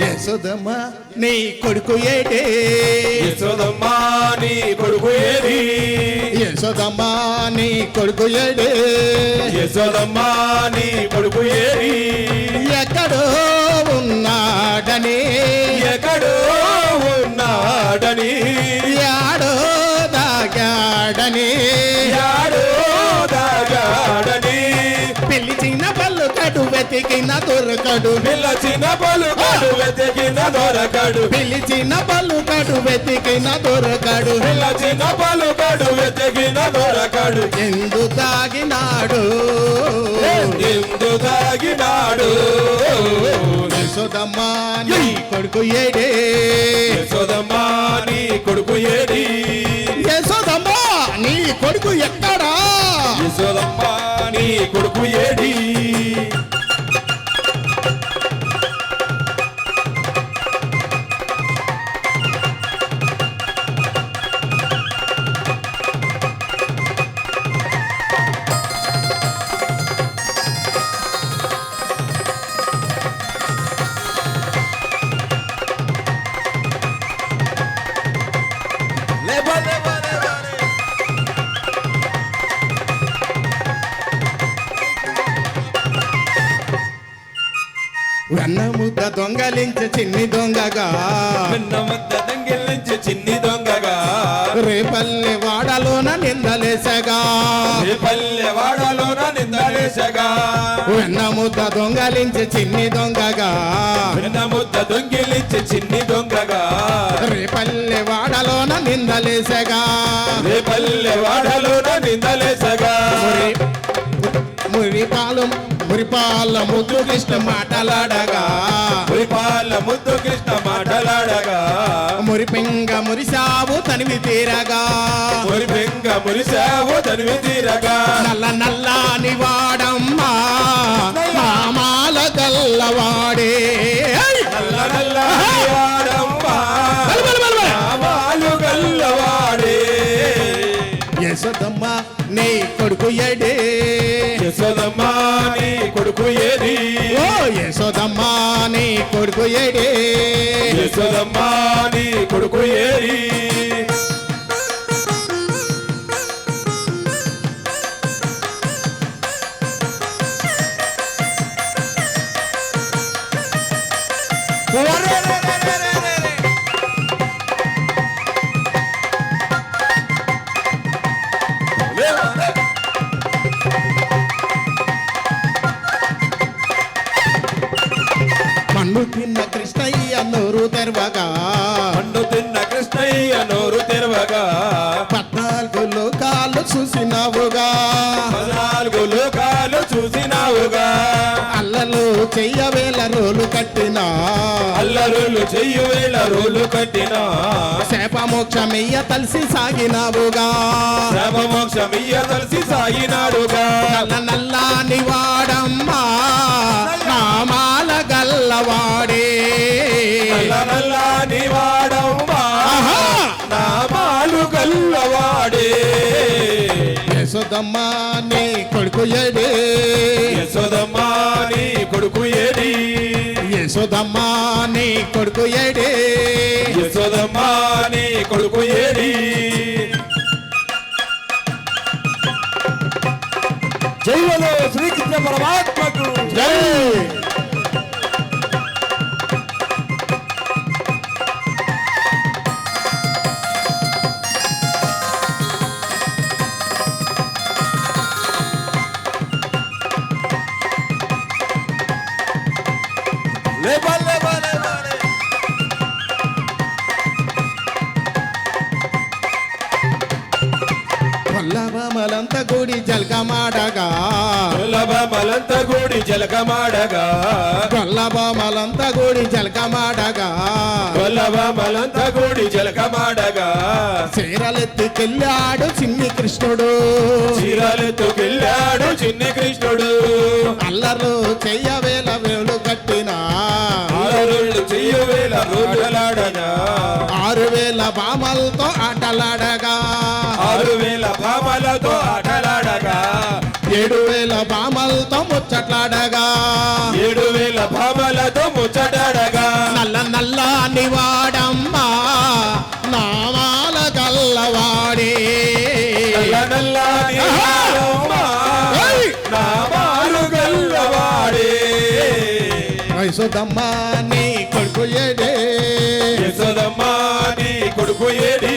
యశోదమ్మ నీ కొడుకు ఏడే యశోదమ్మా నీ కొడుకు ఏది? యశోదమ్మ నీ కొడుకు ఏడే? యశోదమ్మా నీ కొడుకు ఏది? ఎక్కడో ఉన్నాడని ఎక్కడో వెతికిన దొరకడు. పిల్లచిన పలుకడు వెతికిన దొరకడు. పిలిచిన పళ్ళు కడు వెతికిన దొరకడు. పిల్లచిన పలుకడు వెతికిన దొరకడు. ఎందు తాగినాడు ఎందు తాగినాడు యశోదమ్మ నీ కొడుకు ఏడే? యశోదమ్మా నీ కొడుకు ఏది యశోదమ్మ నీ కొడుకు ఎక్కడా? యశోదమ్మా నీ కొడుకు ఏది వెన్న ముద్ద దొంగలించి చిన్ని దొంగగా. నిన్న మధ్య దంగిలించి చిన్ని దొంగగా. రేపల్లి వాడలోన నిందలేసగా ఏ పల్లె వాడలోన నిందలేసగా వెన్న ముద్ద దొంగలించి చిన్ని దొంగగా. నిన్న ముద్ద దొంగిలించి చిన్ని దొంగగా. రేపల్లి వాడలోన నిందలేసగా ఏ పల్లె వాడలోన నిందలేసగా మురిపాలు మురిపాల ముద్దు కృష్ణ మాటలాడగా. పాల ముద్దు కృష్ణ మాటలాడగా. మురిపింగ మురిసావు తనివి తీరగా. మురి బెంగ మురిసావు తనివి తీరగా. నల్ల నల్లాని వాడమ్మా మామాల గల్లవాడే! నల్ల నల్ల వాడమ్మా గల్లవాడే. యశోదమ్మ నీ కొడుకు ఎడే. కొడుకు ఏది? ఓ యశోదమ్మ నీ కొడుకు ఎడే యశోదమ్మా నీ కొడుకు ఏది? తిన్న కృష్ణయ్య నోరు తెరవగా. పండు తిన్న కృష్ణయ్య నోరు తెరవగా. పద్నాలుగు లోకాలు చూసినావుగా. పద్నాలుగు లోకాలు చూసినావుగా. అల్లలు చెయ్యవేల రోలు కట్టినా. అల్లరులు చెయ్యి వేళ రోలు కట్టిన. శాపమోక్షమయ్య తలసి సాగినావుగా. శ్రమమోక్షమియ్య తలసి సాగినాడుగా. నల్ల నల్లాని కొడుకు ఏది యశోదమ్మ నీ కొడుకు ఎడే యశోదమ్మా నీ కొడుకు ఏది జైవలో శ్రీకృష్ణ పరమాత్మకు వల్లభమలంత గుడి జల్కమాడగా. దుర్లభమలంత గూడి జలకమాడగా. వల్లభమలంత గుడి జల్కమాడగా. దుర్లభమలంత గూడి జలకమాడగా. చీరలెత్తుకెళ్ళాడు చిన్ని కృష్ణుడు. చీరలెత్తుకెళ్ళాడు చిన్ని కృష్ణుడు. అల్లరు చెయ్యవేల వేలు కట్టిన. ఆరుళ్ళు చెయ్యి వేల రోజులాడగా ఆరు వేల బామలతో ఆటలాడగా. ఆరు వేల ఆటలాడగా. ఏడు వేల భామలతో ముచ్చట్లాడగా. ఏడు వేల భామలతో ముచ్చటాడగా నల్ల నల్ల నివాడమ్మా నామాల కల్లవాడే నల్ల నల్ల యశోదమ్మా నీ కొడుకు ఏడే. యశోదమ్మా నీ కొడుకు ఏడే.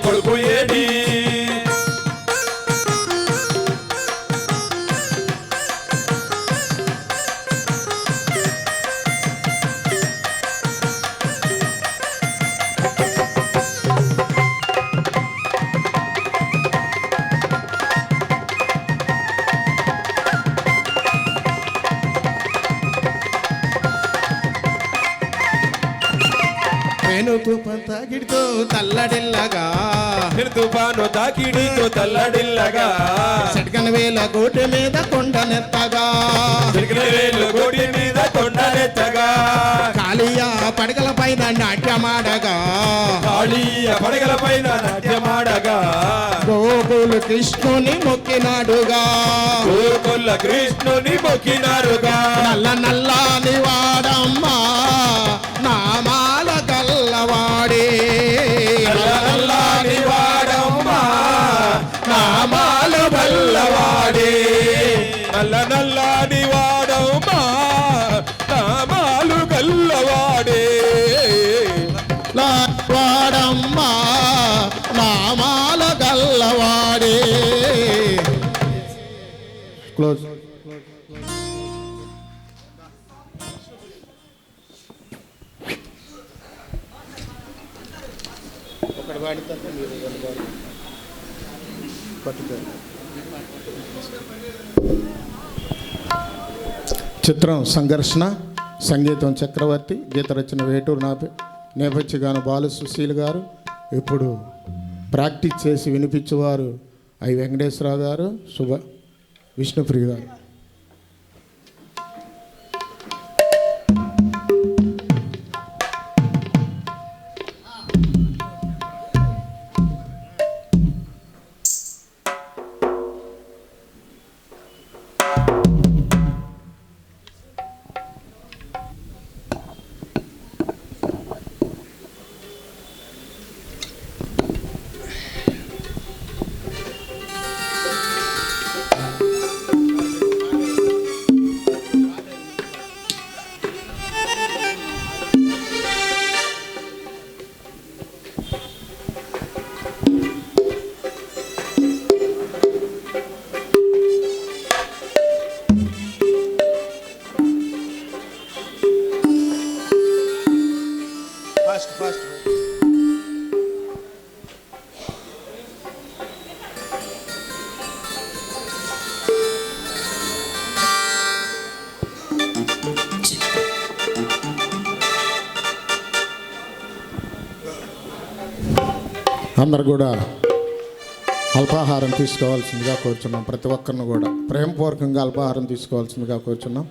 వెనుకు పంతగిడితో తల్లడిల్లగా. తుఫాను తాకిడితో తల్లడిల్లగా. సడ్కన వేల కోటి మీద కొండనెత్తగా చిరికిన వేలు కోటి మీద కొండనెత్తగా కాళియా పడగల పైన నాట్యమాడగా. కాళీయ పడగల పైన నాట్యమాడగా. గోకులు కృష్ణుని మొక్కినాడుగా. గోకుల కృష్ణుని మొక్కినారుగా నల్ల నల్లని క్లోజ్ చిత్రం సంఘర్షణ సంగీతం చక్రవర్తి గీత రచన వేటూరు నాపే నేపథ్య గాన బాలు సుశీల్ గారు. ఇప్పుడు ప్రాక్టీస్ చేసి వినిపించేవారు ఐ వెంకటేశ్వరరావు గారు. శుభ విష్ణుప్రియ గారు అందరు కూడా అల్పాహారం తీసుకోవాల్సిందిగా కోరుచున్నాం. ప్రతి ఒక్కరిని కూడా ప్రేమపూర్వకంగా అల్పాహారం తీసుకోవాల్సిందిగా కోరుచున్నాం.